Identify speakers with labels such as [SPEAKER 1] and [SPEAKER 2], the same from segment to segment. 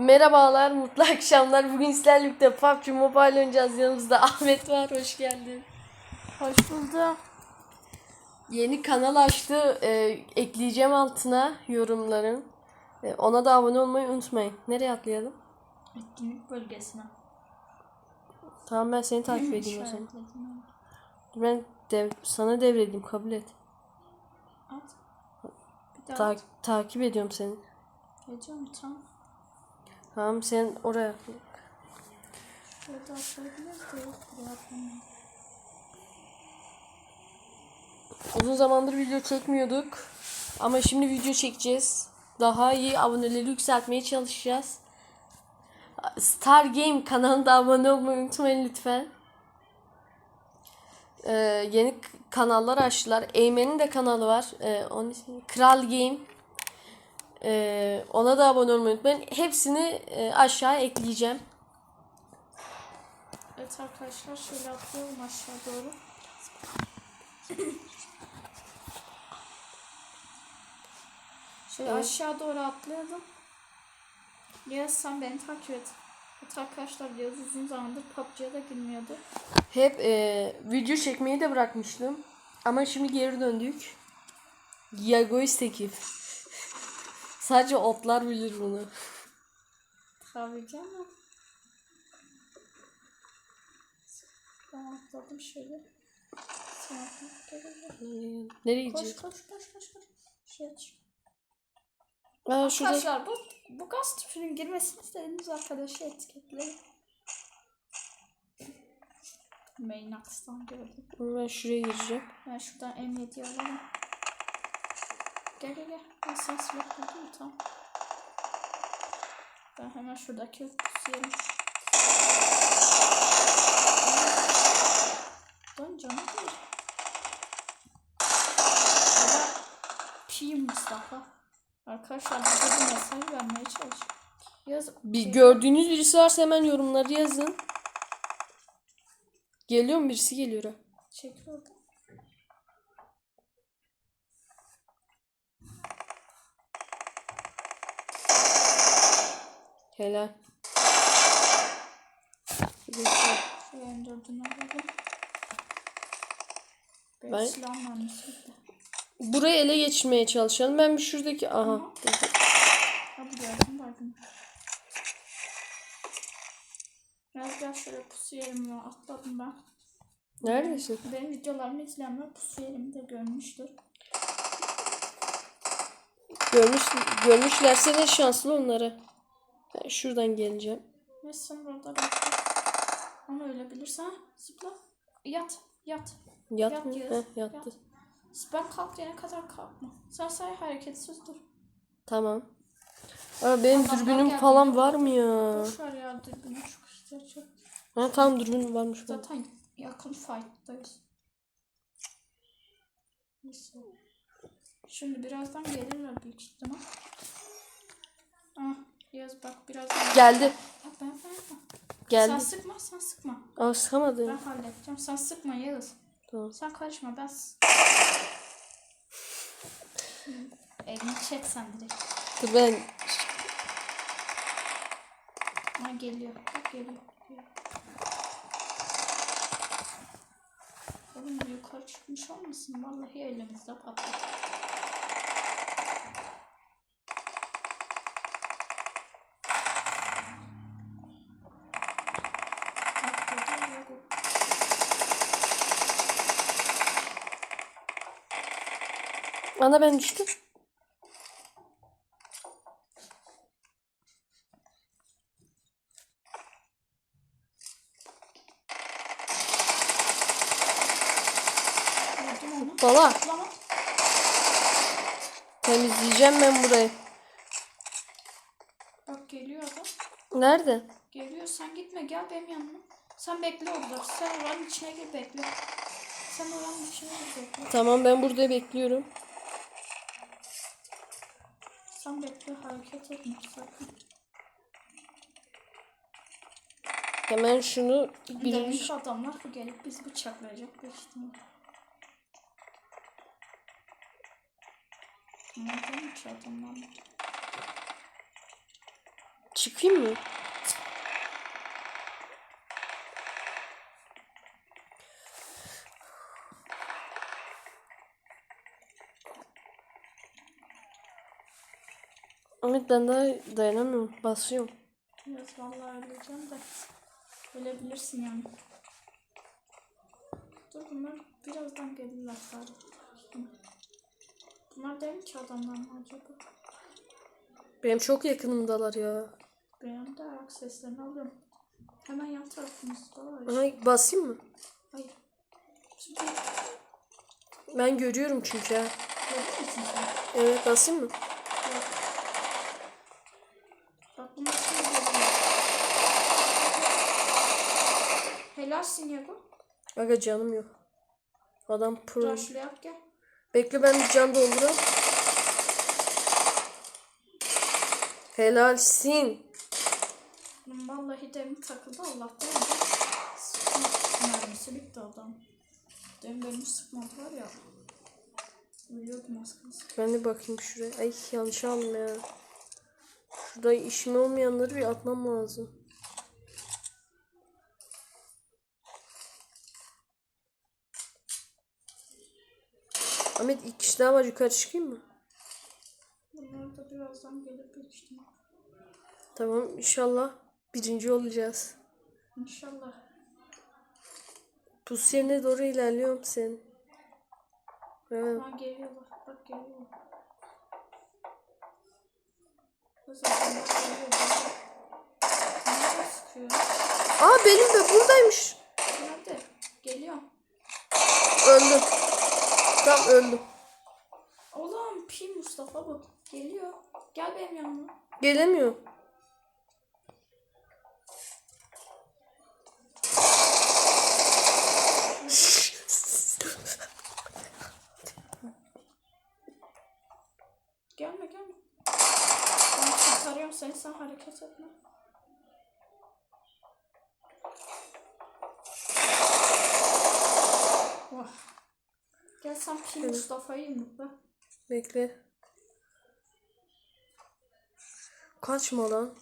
[SPEAKER 1] Merhabalar, mutlu akşamlar. Bugün sizlerle birlikte PUBG Mobile oynayacağız. Yanımızda Ahmet var, hoş geldin.
[SPEAKER 2] Hoş bulduk.
[SPEAKER 1] Yeni kanal açtı. Ee, ekleyeceğim altına yorumların. Ee, ona da abone olmayı unutmayın. Nereye atlayalım?
[SPEAKER 2] Etkinlik bölgesine.
[SPEAKER 1] Tamam ben seni takip edeyim o zaman. Ben dev, sana devredeyim, kabul et.
[SPEAKER 2] At. Bir daha
[SPEAKER 1] Ta-
[SPEAKER 2] at.
[SPEAKER 1] takip ediyorum seni.
[SPEAKER 2] Geçiyorum tam.
[SPEAKER 1] Tamam sen oraya. Uzun zamandır video çekmiyorduk. Ama şimdi video çekeceğiz. Daha iyi aboneleri yükseltmeye çalışacağız. Star Game kanalına abone olmayı unutmayın lütfen. Ee, yeni kanallar açtılar. Eymen'in de kanalı var. Ee, onun ismi Kral Game. Ee, ona da abone olmayı unutmayın. Hepsini e, aşağı ekleyeceğim.
[SPEAKER 2] Evet arkadaşlar şöyle atlıyorum aşağı doğru. Şöyle
[SPEAKER 1] Evet.
[SPEAKER 2] aşağı doğru atlayalım. Yaz sen beni takip et. Evet arkadaşlar Yaz uzun zamandır PUBG'ye de girmiyordu.
[SPEAKER 1] Hep e, video çekmeyi de bırakmıştım. Ama şimdi geri döndük. Yagoist ekip. Sadece otlar bilir bunu.
[SPEAKER 2] Tabii canım. Ben atladım şöyle. Sen.
[SPEAKER 1] Nereye
[SPEAKER 2] Koş
[SPEAKER 1] gideceğiz?
[SPEAKER 2] koş koş koş koş. Şey aç.
[SPEAKER 1] Aa, şurada.
[SPEAKER 2] Arkadaşlar bu, bu gaz tüpünün girmesini istediğiniz arkadaşı etiketleyin. Main Ax'tan gördüm.
[SPEAKER 1] Ben şuraya gireceğim.
[SPEAKER 2] Ben şuradan M7'yi alalım. Gel gel gel. Ben sen silah buldum? Tamam. Ben hemen şuradaki pusuyelim. Dön canım değil. Ya P Mustafa. Arkadaşlar bize bir mesaj vermeye çalış. Yaz.
[SPEAKER 1] Bir gördüğünüz birisi varsa hemen yorumları yazın. Geliyor mu birisi geliyor. ha.
[SPEAKER 2] Çekil.
[SPEAKER 1] Helal.
[SPEAKER 2] Şu M4'ünü alalım. Benim
[SPEAKER 1] Ben-
[SPEAKER 2] de.
[SPEAKER 1] Burayı ele geçirmeye çalışalım. Ben bir şuradaki... Aha.
[SPEAKER 2] Ha bu gördüm bakın. Biraz gel şöyle pusu yerim ya atladım ben.
[SPEAKER 1] Neredesin?
[SPEAKER 2] Benim videolarımı izleyenler pusu yerimi de görmüştür.
[SPEAKER 1] Görmüş, görmüşlerse ne şanslı onlara. Ben şuradan geleceğim.
[SPEAKER 2] Ve sen orada bekle. Ama öyle bilirsen zıpla. Yat yat.
[SPEAKER 1] Yat
[SPEAKER 2] Yat
[SPEAKER 1] mı?
[SPEAKER 2] Yağız,
[SPEAKER 1] Heh, yattı.
[SPEAKER 2] yat. Ben kalkana kadar kalkma. Sen say hareketsiz dur.
[SPEAKER 1] Tamam. Aa, benim
[SPEAKER 2] Adamlar
[SPEAKER 1] dürbünüm falan var mı ya?
[SPEAKER 2] Boş ver ya dürbünü çok ihtiyaç yok.
[SPEAKER 1] Ha tamam dürbün varmış.
[SPEAKER 2] Zaten yakın fight'tayız. Şimdi birazdan gelirler büyük ihtimal. Ah yaz bak birazdan.
[SPEAKER 1] Geldi.
[SPEAKER 2] Bak ben ben.
[SPEAKER 1] Geldi.
[SPEAKER 2] Sen sıkma sen sıkma.
[SPEAKER 1] Aa sıkamadı.
[SPEAKER 2] Ben halledeceğim. Sen sıkma Yağız.
[SPEAKER 1] Tamam.
[SPEAKER 2] Sen karışma ben... Elini çek sen direkt.
[SPEAKER 1] Dur ben
[SPEAKER 2] Ha geliyor. Bak geliyor. Oğlum yukarı çıkmış olmasın? Vallahi elimizde patlar.
[SPEAKER 1] Ana ben düştüm. Bala temizleyeceğim ben burayı.
[SPEAKER 2] Bak geliyor adam.
[SPEAKER 1] Nerede?
[SPEAKER 2] Geliyor sen gitme gel benim yanıma. Sen bekle orada. Sen oranın içine gir bekle. Sen oranın içine gir bekle.
[SPEAKER 1] Tamam ben burada bekliyorum.
[SPEAKER 2] Bekle hareket etme sakın.
[SPEAKER 1] Hemen şunu
[SPEAKER 2] Bir
[SPEAKER 1] birinci
[SPEAKER 2] de adamlar gelip bizi bıçaklayacak büyük ihtimal. Nereden adamlar?
[SPEAKER 1] Çıkayım mı? Ahmet ben daha dayanamıyorum. Basıyorum.
[SPEAKER 2] Evet vallahi öleceğim de. Ölebilirsin yani. Dur bunlar birazdan gelirler sadece. Bunlar değil mi ki adamlar mı acaba?
[SPEAKER 1] Benim çok yakınımdalar ya.
[SPEAKER 2] Benim de ayak seslerini alıyorum. Hemen yan tarafımızda var.
[SPEAKER 1] Aha, basayım mı?
[SPEAKER 2] Hayır. Şimdi
[SPEAKER 1] Ben görüyorum çünkü ha.
[SPEAKER 2] gördün mü sen?
[SPEAKER 1] Evet basayım mı?
[SPEAKER 2] Yok. Bak bunlar şimdi geliyor. Helalsin ya bu.
[SPEAKER 1] Aga canım yok. Adam pro.
[SPEAKER 2] Rushlayak gel.
[SPEAKER 1] Bekle ben bir can doldurayım. Helalsin.
[SPEAKER 2] Vallahi demin takıldı Allah'tan mermisi bitti adam. Demin benim sıkmadı var ya. Ölüyordum az kalsın.
[SPEAKER 1] Ben de bakayım şuraya. Ay yanlış aldım ya. Şurada işim olmayanları bir atmam lazım. Ahmet iki kişi daha var yukarı çıkayım mı?
[SPEAKER 2] Bunlar da birazdan büyük ihtimal.
[SPEAKER 1] Tamam inşallah birinci olacağız.
[SPEAKER 2] İnşallah.
[SPEAKER 1] Pus yerine doğru ilerliyorum sen. Evet.
[SPEAKER 2] Ha geliyorlar. Bak geliyorlar.
[SPEAKER 1] Aa benim de buradaymış.
[SPEAKER 2] Nerede? Geliyor.
[SPEAKER 1] Öldüm. Tam öldüm.
[SPEAKER 2] Oğlum Pi Mustafa bu. Geliyor. Gel benim yanıma.
[SPEAKER 1] Gelemiyor.
[SPEAKER 2] Gelme gelme. Ben kurtarıyorum seni sen hareket etme. Vah. Gel sen Pi Mustafa'yı yumrukla.
[SPEAKER 1] Bekle. Kaçma lan.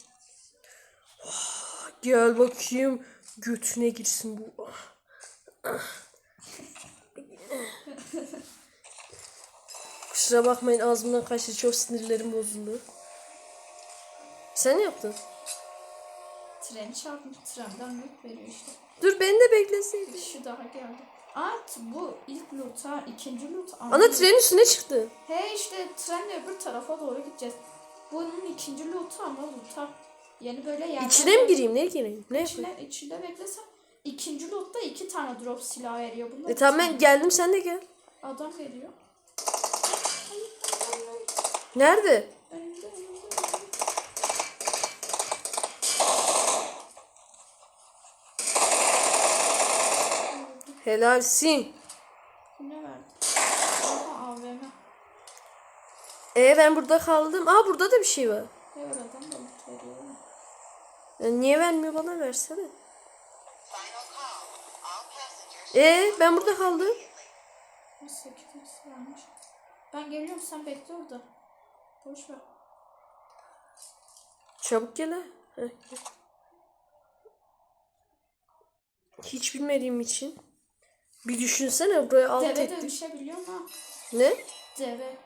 [SPEAKER 1] Gel bakayım. Götüne girsin bu. Kusura bakmayın ağzımdan kaçtı. Çok sinirlerim bozuldu. Sen ne yaptın?
[SPEAKER 2] Treni çarpmış. Trenden yük veriyor işte.
[SPEAKER 1] Dur beni de bekleseydin.
[SPEAKER 2] Şu daha geldi. At bu ilk loot ha. ikinci loot.
[SPEAKER 1] Ana trenin üstüne çıktı.
[SPEAKER 2] He işte trenle öbür tarafa doğru gideceğiz. Bunun ikinci loot'u ama loot'a. Yani böyle yerden...
[SPEAKER 1] İçine mi gireyim? Ne gireyim? Ne yapayım?
[SPEAKER 2] İçine, içinde beklesem. İkinci loot'ta iki tane drop silah veriyor. Bunlar
[SPEAKER 1] E tamam ben geldim sen de gel.
[SPEAKER 2] Adam geliyor.
[SPEAKER 1] Nerede? Helalsin.
[SPEAKER 2] Bu ne verdi? Aha AVM.
[SPEAKER 1] E ben burada kaldım. Aa burada da bir şey var.
[SPEAKER 2] Var adam da veriyor.
[SPEAKER 1] Ya niye vermiyor bana versene.
[SPEAKER 3] Final call. All passengers.
[SPEAKER 1] E ben burada kaldım.
[SPEAKER 2] 8 x vermiş. Ben geliyorum sen bekle orada. Boş ver.
[SPEAKER 1] Çabuk gel ha. Hiç bilmediğim için. Bir düşünsene buraya alt
[SPEAKER 2] Deve de
[SPEAKER 1] ettik.
[SPEAKER 2] düşebiliyor mu?
[SPEAKER 1] Ne?
[SPEAKER 2] Deve.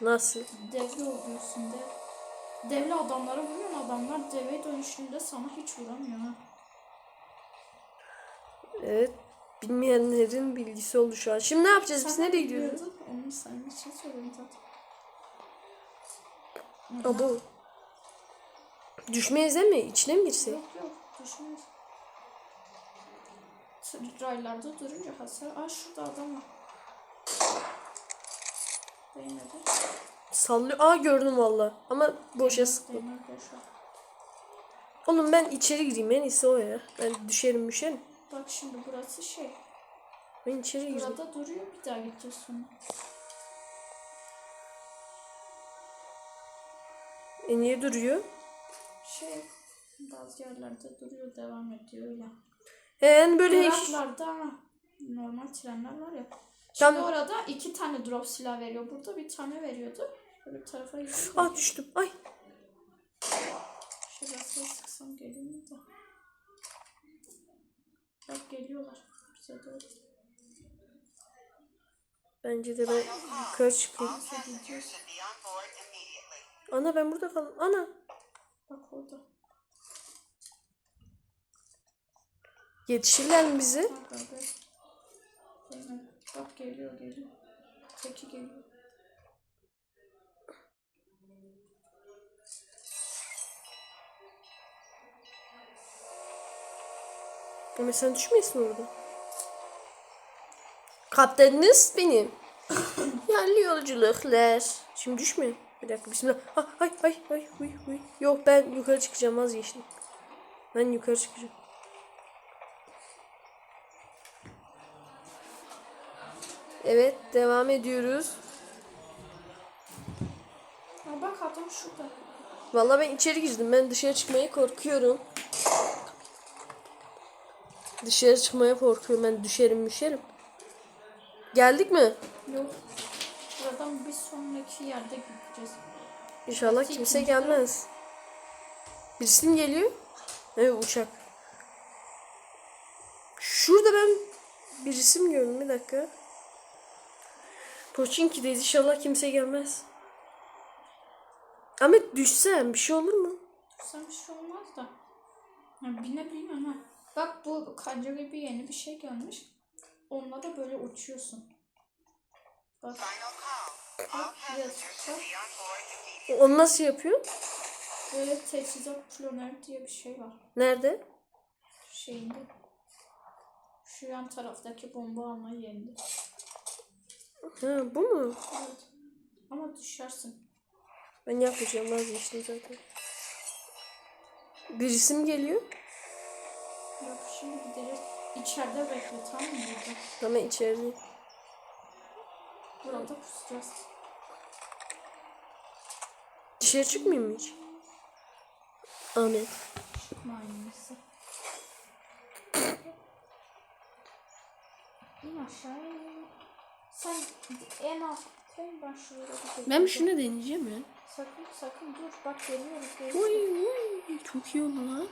[SPEAKER 1] Nasıl?
[SPEAKER 2] Devli oluyorsun de. Devli adamlara vuruyorsun adamlar deve dönüştüğünde sana hiç vuramıyor ha.
[SPEAKER 1] Evet. Bilmeyenlerin bilgisi oldu şu an. Şimdi ne yapacağız? Biz
[SPEAKER 2] Sen
[SPEAKER 1] nereye gidiyoruz?
[SPEAKER 2] biliyordun, Onu senin için söyledim zaten.
[SPEAKER 1] Abo. Düşmeyiz değil mi? İçine mi girsek?
[SPEAKER 2] Yok yok düşmez. Raylarda durunca hasar. Aa şurada adam var. Değmedi.
[SPEAKER 1] Sallıyor. Aa gördüm valla. Ama boşa sıktım.
[SPEAKER 2] Değmedi.
[SPEAKER 1] Oğlum ben içeri gireyim. En iyisi o ya. Ben düşerim düşerim.
[SPEAKER 2] Bak şimdi burası şey.
[SPEAKER 1] Ben içeri gireyim.
[SPEAKER 2] Burada duruyor bir daha gideceğiz sonra.
[SPEAKER 1] E niye duruyor?
[SPEAKER 2] Şey bazı yerlerde duruyor devam ediyor öyle.
[SPEAKER 1] E yani böyle
[SPEAKER 2] Iraklarda normal trenler var ya. Şimdi
[SPEAKER 1] Tamam.
[SPEAKER 2] orada iki tane drop silah veriyor. Burada bir tane veriyordu. Öbür tarafa gidiyor.
[SPEAKER 1] Ah düştüm. Ay.
[SPEAKER 2] Şurası Baltayı sıksam gelir mi de? Bak geliyorlar. Bize doğru.
[SPEAKER 1] Bence de ben yukarı çıkayım. Ana ben burada kaldım. Ana.
[SPEAKER 2] Bak orada.
[SPEAKER 1] Yetişirler mi bize?
[SPEAKER 2] Bak geliyor geliyor. Teki geliyor.
[SPEAKER 1] Ama sen düşmeyesin orada. Kaptanınız benim. Yerli yolculuklar. Şimdi düşme. Bir dakika bismillah. Ah, ay ay ay uy uy. Yok ben yukarı çıkacağım vazgeçtim. Ben yukarı çıkacağım. Evet devam ediyoruz.
[SPEAKER 2] Ha bak adam şurada.
[SPEAKER 1] Vallahi ben içeri girdim. Ben dışarı çıkmaya korkuyorum. Dışarı çıkmaya korkuyorum. Ben düşerim düşerim. Geldik mi?
[SPEAKER 2] Yok. Buradan bir sonraki yerde gideceğiz.
[SPEAKER 1] İnşallah
[SPEAKER 2] Belki
[SPEAKER 1] kimse
[SPEAKER 2] ikinci
[SPEAKER 1] gelmez. Birisi mi geliyor? Evet uçak. Şurada ben bir isim gördüm. Bir dakika. Poçinki'deyiz. İnşallah kimse gelmez. Ahmet düşsen bir şey olur mu?
[SPEAKER 2] Sen bir şey olmaz da. Ya binebileyim ama. Bak bu kanca gibi yeni bir şey gelmiş. Onunla da böyle uçuyorsun. Bak. Bak
[SPEAKER 3] immediately.
[SPEAKER 1] Onu nasıl yapıyor?
[SPEAKER 2] Böyle teçhizat planör diye bir şey var.
[SPEAKER 1] Nerede?
[SPEAKER 2] Şeyinde. Şu yan taraftaki bomba alma yerinde.
[SPEAKER 1] Ha bu mu?
[SPEAKER 2] Evet. Ama düşersin.
[SPEAKER 1] Ben yapmayacağım vazgeçtim zaten. Bir isim geliyor.
[SPEAKER 2] Yok şimdi gideriz. İçeride bekle tamam mı burada?
[SPEAKER 1] Ama içeride.
[SPEAKER 2] Burada pusacağız.
[SPEAKER 1] Dışarı çıkmayayım mı hiç? Ahmet.
[SPEAKER 2] İn aşağı in. Sen en alt koy ben şuraya bir
[SPEAKER 1] Ben şunu deneyeceğim ya.
[SPEAKER 2] Sakın sakın dur bak geliyoruz.
[SPEAKER 1] Oy oy çok iyi oldu lan.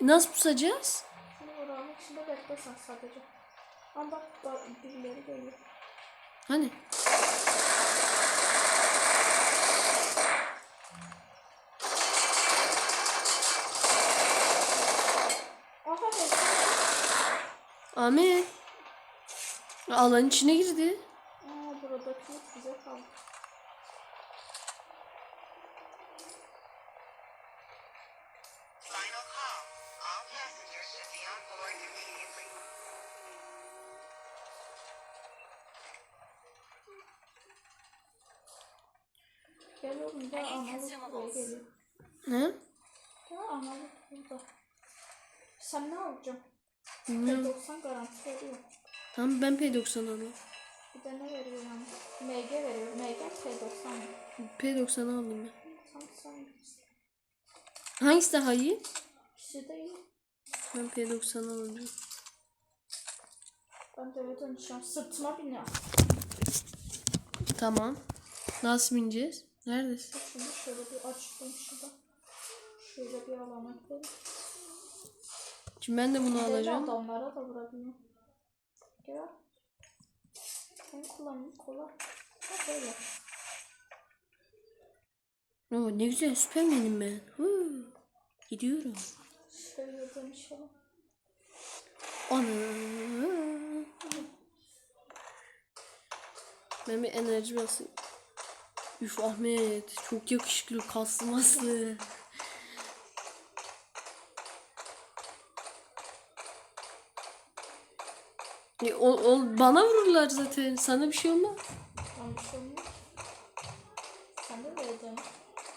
[SPEAKER 1] Nasıl pusacağız?
[SPEAKER 2] Şunu oranın içinde bekle sen sadece. Ama bak, birileri geliyor.
[SPEAKER 1] Hani? Ahmet. Alan içine girdi.
[SPEAKER 2] Aa buradaki bize kaldı. Gel oğlum gel buraya geliyor.
[SPEAKER 1] Ne?
[SPEAKER 2] Gel analık burada. Sen ne alacaksın?
[SPEAKER 1] Bilmiyorum.
[SPEAKER 2] P90 garanti veriyor.
[SPEAKER 1] Tamam ben P90 alayım.
[SPEAKER 2] Bir de ne veriyor yani? MG veriyor. MG P90 mı?
[SPEAKER 1] P90 aldım ben.
[SPEAKER 2] Tam sen.
[SPEAKER 1] Hangisi daha iyi?
[SPEAKER 2] İkisi de iyi.
[SPEAKER 1] Ben P90 alacağım.
[SPEAKER 2] Ben de eve döneceğim. Sırtıma biniyor.
[SPEAKER 1] Tamam. Nasıl bineceğiz? Neredesin?
[SPEAKER 2] Şimdi şöyle bir açtım şurada. Şöyle bir alana koy.
[SPEAKER 1] Şimdi ben de bunu alacağım.
[SPEAKER 2] adamlara da vurabiliyor. Gel. Sen kullanımı kolay. Ha böyle.
[SPEAKER 1] Oo, ne güzel süpermenim ben. Huu. Gidiyorum.
[SPEAKER 2] Şöyle dönüşelim.
[SPEAKER 1] Ana. Ben bir enerji basayım. Üf Ahmet çok yakışıklı kaslı maslı. E, o, o, bana vururlar zaten. Sana bir şey olmaz.
[SPEAKER 2] Ben bir şey olmaz. Sen de dön.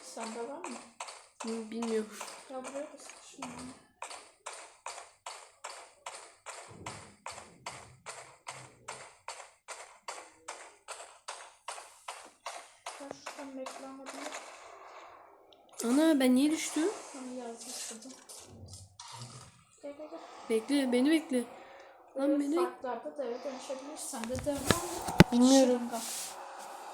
[SPEAKER 2] Sende var mı?
[SPEAKER 1] Bilmiyorum.
[SPEAKER 2] Ya buraya beklemedim.
[SPEAKER 1] Ana ben niye düştüm? Bekle beni bekle. Lan beni.
[SPEAKER 2] farklarda da eve dönüşebilirsen de devam.
[SPEAKER 1] Bilmiyorum.
[SPEAKER 2] Şırınga.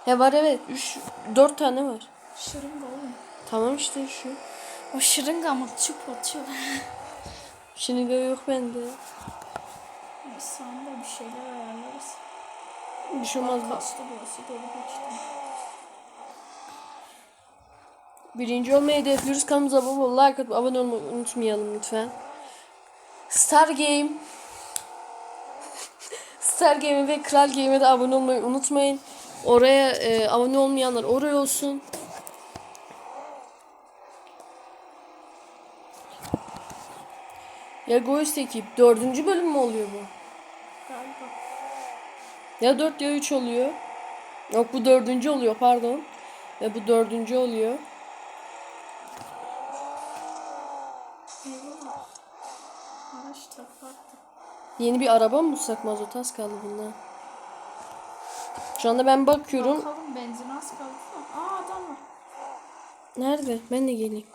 [SPEAKER 1] He var evet. 3 4 tane var.
[SPEAKER 2] Şırınga oğlum.
[SPEAKER 1] Tamam işte şu.
[SPEAKER 2] O şırınga mı çöp atıyor.
[SPEAKER 1] Şimdi yok bende.
[SPEAKER 2] Biz sonra bir şeyler ayarlarız.
[SPEAKER 1] Bir şey olmaz.
[SPEAKER 2] Kaçtı burası dolu geçti.
[SPEAKER 1] Birinci olmayı hedefliyoruz. Kanalımıza abone ol, like atıp abone olmayı unutmayalım lütfen. Star Game Star Game ve Kral Game'e de abone olmayı unutmayın. Oraya e, abone olmayanlar oraya olsun. Ya Ghost ekip dördüncü bölüm mü oluyor bu?
[SPEAKER 2] Galiba.
[SPEAKER 1] Ya 4 ya 3 oluyor. Yok bu dördüncü oluyor pardon. Ve bu dördüncü oluyor. Yeni bir araba mı bulsak mazot az kaldı bundan. Şu anda ben bakıyorum.
[SPEAKER 2] Bakalım benzin az kaldı? Aa adam var.
[SPEAKER 1] Nerede? Ben de geleyim.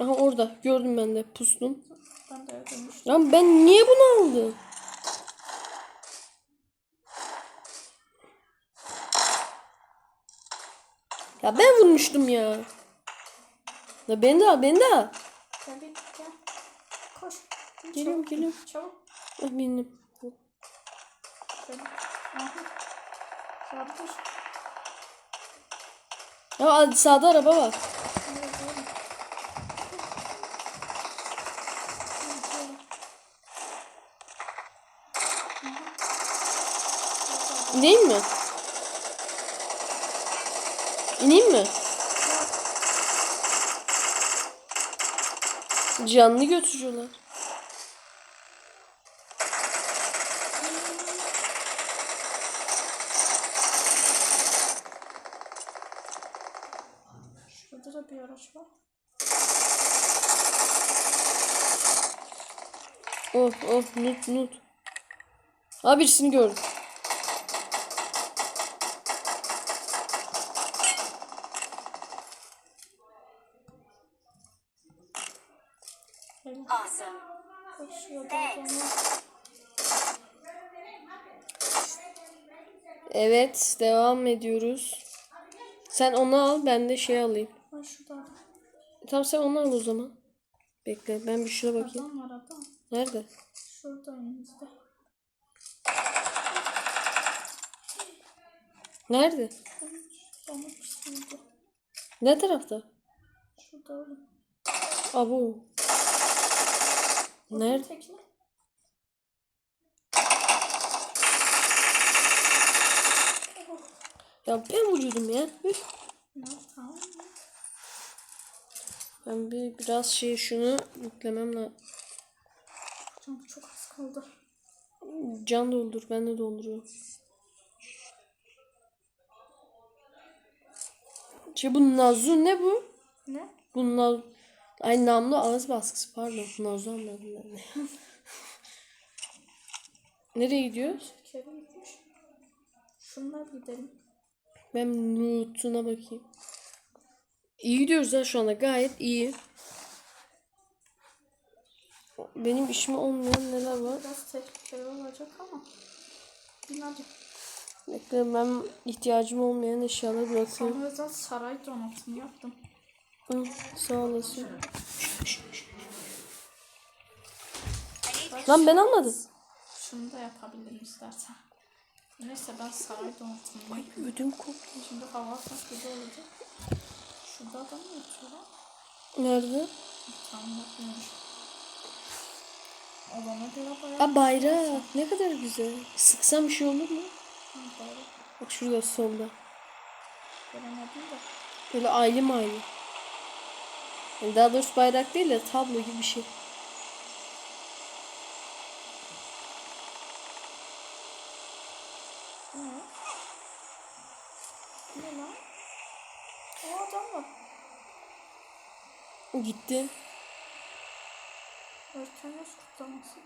[SPEAKER 1] Aha orada. Gördüm ben de. Pustum.
[SPEAKER 2] Ben de dönmüştüm.
[SPEAKER 1] Lan ben niye bunu aldım? Ya ben vurmuştum ya. Ya beni de al, beni de al.
[SPEAKER 2] Bir gel. Koş. Gel,
[SPEAKER 1] Geliyorum,
[SPEAKER 2] çabuk.
[SPEAKER 1] geliyorum.
[SPEAKER 2] Çabuk. Aha. Yardır.
[SPEAKER 1] Ya sağda araba var. İneyim mi? İneyim mi? Canlı götürüyorlar.
[SPEAKER 2] Var.
[SPEAKER 1] Oh oh nut nut. Ha birisini gördüm.
[SPEAKER 2] Evet.
[SPEAKER 3] Awesome.
[SPEAKER 1] Devam ediyoruz. Sen onu al ben de şey alayım.
[SPEAKER 2] Adam.
[SPEAKER 1] Tamam sen onu al o zaman. Bekle ben bir şuna bakayım.
[SPEAKER 2] Adam var adam.
[SPEAKER 1] Nerede?
[SPEAKER 2] Şurada önümüzde.
[SPEAKER 1] Nerede? Ne tarafta?
[SPEAKER 2] Şurada oğlum.
[SPEAKER 1] Abo. Nerede?
[SPEAKER 2] Tekne.
[SPEAKER 1] Ya ben vuruyordum ya. Üf.
[SPEAKER 2] Ya tamam.
[SPEAKER 1] Ben bir biraz şey şunu yüklemem lazım.
[SPEAKER 2] Canım çok az kaldı.
[SPEAKER 1] Can doldur. Ben de dolduruyorum. Şey bu Nazu ne bu?
[SPEAKER 2] Ne?
[SPEAKER 1] Bu Naz... Ay namlu ağız baskısı pardon. Nazu anladım ben de. Nereye gidiyoruz?
[SPEAKER 2] Şunlar gidelim.
[SPEAKER 1] Ben loot'una bakayım. İyi gidiyoruz ya şu anda. Gayet iyi. Benim işime olmayan neler var?
[SPEAKER 2] Biraz tehlikeli olacak ama. Hadi.
[SPEAKER 1] Bekle ben ihtiyacım olmayan eşyaları bırakıyorum.
[SPEAKER 2] Sana özel saray donatımı yaptım.
[SPEAKER 1] Hı, sağ olasın. Lan ben almadım.
[SPEAKER 2] Şunu da yapabilirim istersen. Neyse ben saray donatımı yapayım.
[SPEAKER 1] Ödüm koptu.
[SPEAKER 2] Şimdi hava atmak gibi olacak. Şurada adam mı yatıyor lan?
[SPEAKER 1] Nerede?
[SPEAKER 2] Tam bakmıyorum. Olana göre bayağı
[SPEAKER 1] Aa bayrak. Ne kadar güzel. Sıksam bir şey olur mu?
[SPEAKER 2] bayrak
[SPEAKER 1] Bak şurada solda.
[SPEAKER 2] göremedim de.
[SPEAKER 1] Böyle aile maile. Yani daha doğrusu bayrak değil de tablo gibi bir şey.
[SPEAKER 2] Ne? Ne lan? O adam var.
[SPEAKER 1] Gitti.
[SPEAKER 2] Erken yaş kutlaması.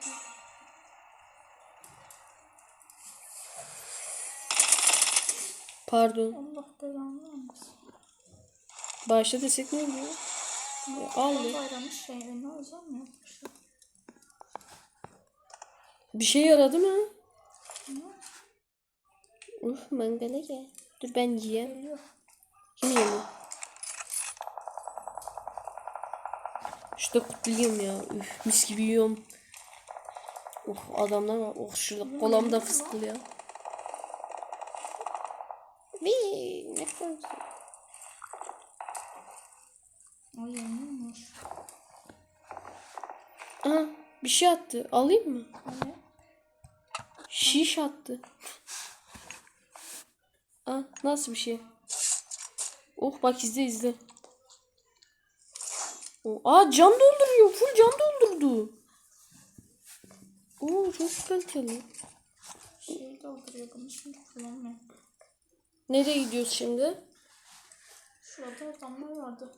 [SPEAKER 1] Pardon.
[SPEAKER 2] Allah belanı vermesin.
[SPEAKER 1] Başta desek ne oluyor?
[SPEAKER 2] Ne
[SPEAKER 1] aldı.
[SPEAKER 2] bayramın şeyini özel mi yapmışlar?
[SPEAKER 1] Bir şey yaradı mı? Uf mangala gel. Dur ben yiyeyim. Kim yemiyor? İşte kutlayayım ya. Üf, mis gibi yiyorum. Oh adamlar var. Oh şurada kolam da fıstıklı ya. Vii, ne güzel.
[SPEAKER 2] Ay yanıyormuş.
[SPEAKER 1] Aha bir şey attı. Alayım mı?
[SPEAKER 2] Hani?
[SPEAKER 1] Şiş attı. Aa, nasıl bir şey? Oh bak izle izle. Aa cam dolduruyor. Full cam doldurdu. Oo çok kaliteli.
[SPEAKER 2] Şey dolduruyor bunu şimdi kullanmıyor.
[SPEAKER 1] Nereye gidiyoruz şimdi?
[SPEAKER 2] Şurada adamlar vardı.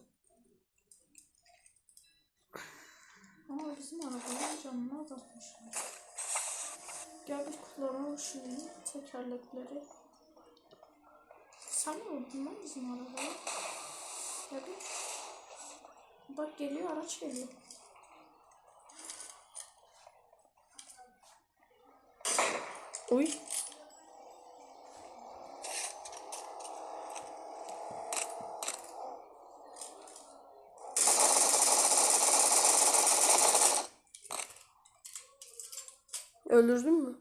[SPEAKER 2] Aa bizim arabanın camına atmışlar. Gel bir kullanalım şimdi tekerlekleri. Sen mi vurdun lan bizim arabaya? Gel bir. Bak geliyor araç geliyor.
[SPEAKER 1] Oy. Öldürdün mü?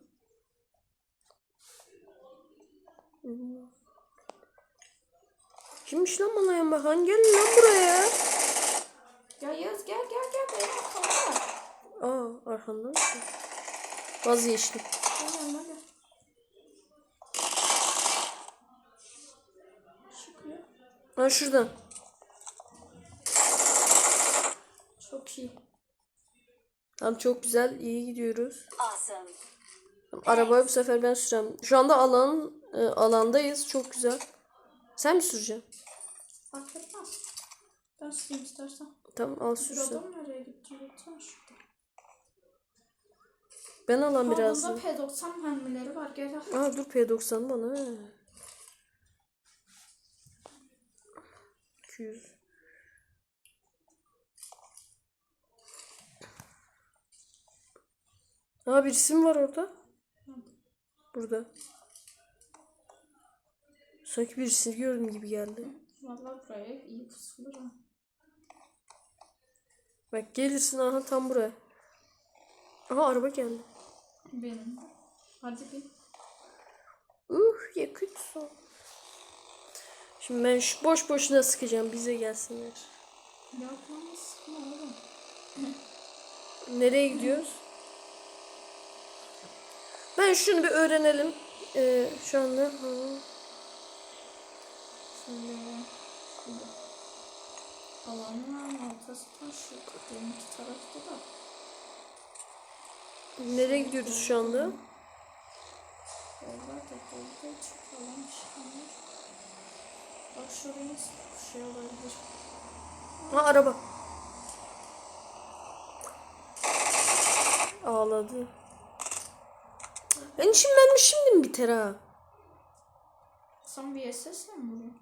[SPEAKER 1] Kimmiş lan bana yan bakan? Gelin lan buraya.
[SPEAKER 2] Ya Yağız gel gel gel benim arkamda.
[SPEAKER 1] Aa arkandan. Vazgeçtim.
[SPEAKER 2] Yanıma gel. Çıkıyor.
[SPEAKER 1] Ha şuradan.
[SPEAKER 2] Çok iyi.
[SPEAKER 1] Tamam çok güzel. iyi gidiyoruz.
[SPEAKER 3] Awesome.
[SPEAKER 1] Tamam, Arabayı bu sefer ben süreceğim. Şu anda alan e, alandayız. Çok güzel. Sen mi süreceksin?
[SPEAKER 2] Fark etmez. Ben süreyim istersen.
[SPEAKER 1] Tamam al
[SPEAKER 2] Bir
[SPEAKER 1] sürsen.
[SPEAKER 2] adam nereye gitti? Lütfen şurada.
[SPEAKER 1] Ben alan
[SPEAKER 2] Biraz. Bunda P90 mermileri var. Gel gel.
[SPEAKER 1] Aa dur P90 bana. he. 200. Aa birisi mi var orada? Burada. Sanki birisini gördüm gibi geldi.
[SPEAKER 2] Vallahi buraya iyi pusulur ha.
[SPEAKER 1] Bak gelirsin aha tam buraya. Aha araba geldi.
[SPEAKER 2] Benim. Hadi bir.
[SPEAKER 1] Uh yakıt su. Şimdi ben şu boş boşuna sıkacağım bize gelsinler.
[SPEAKER 2] Yapmamı sıkma oğlum.
[SPEAKER 1] Nereye gidiyoruz? Ben şunu bir öğrenelim. Ee, şu anda. Ha.
[SPEAKER 2] Şöyle. Alanın ortası taş yok. Benimki tarafta da.
[SPEAKER 1] Nereye gidiyoruz şu anda?
[SPEAKER 2] Yollar da doldu. Çok alan çıkmış. Bak şuraya şey olabilir.
[SPEAKER 1] Ha araba. Ağladı. Ben için ben şimdi mi biter ha?
[SPEAKER 2] Sen bir SS'le mi vuruyorsun?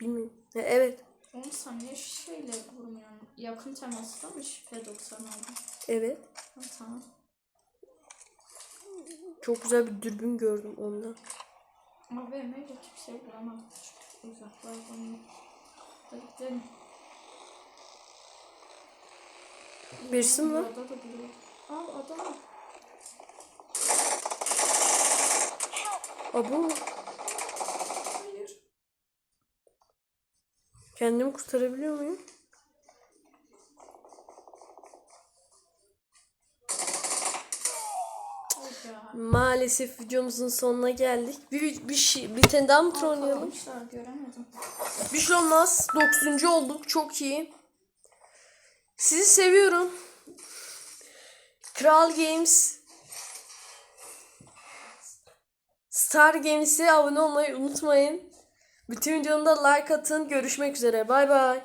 [SPEAKER 1] Bilmiyorum. Ha, evet.
[SPEAKER 2] 10 saniye şeyle vurmuyorsun. Yakın temasla mı P90 aldın?
[SPEAKER 1] Evet.
[SPEAKER 2] Ha, tamam.
[SPEAKER 1] Çok güzel bir dürbün gördüm onda.
[SPEAKER 2] Ama benim kimseyi bulamadım. Çünkü uzaklardan. Hadi gidelim.
[SPEAKER 1] Birisi mi.
[SPEAKER 2] Aa adam.
[SPEAKER 1] Abo.
[SPEAKER 2] Hayır.
[SPEAKER 1] Kendimi kurtarabiliyor muyum? Maalesef videomuzun sonuna geldik. Bir, bir, şey, bir tane daha mı tur oynayalım? Bir şey olmaz. 9. olduk. Çok iyi. Sizi seviyorum. Kral Games Star Games'e abone olmayı unutmayın. Bütün videoda like atın. Görüşmek üzere. Bay bay.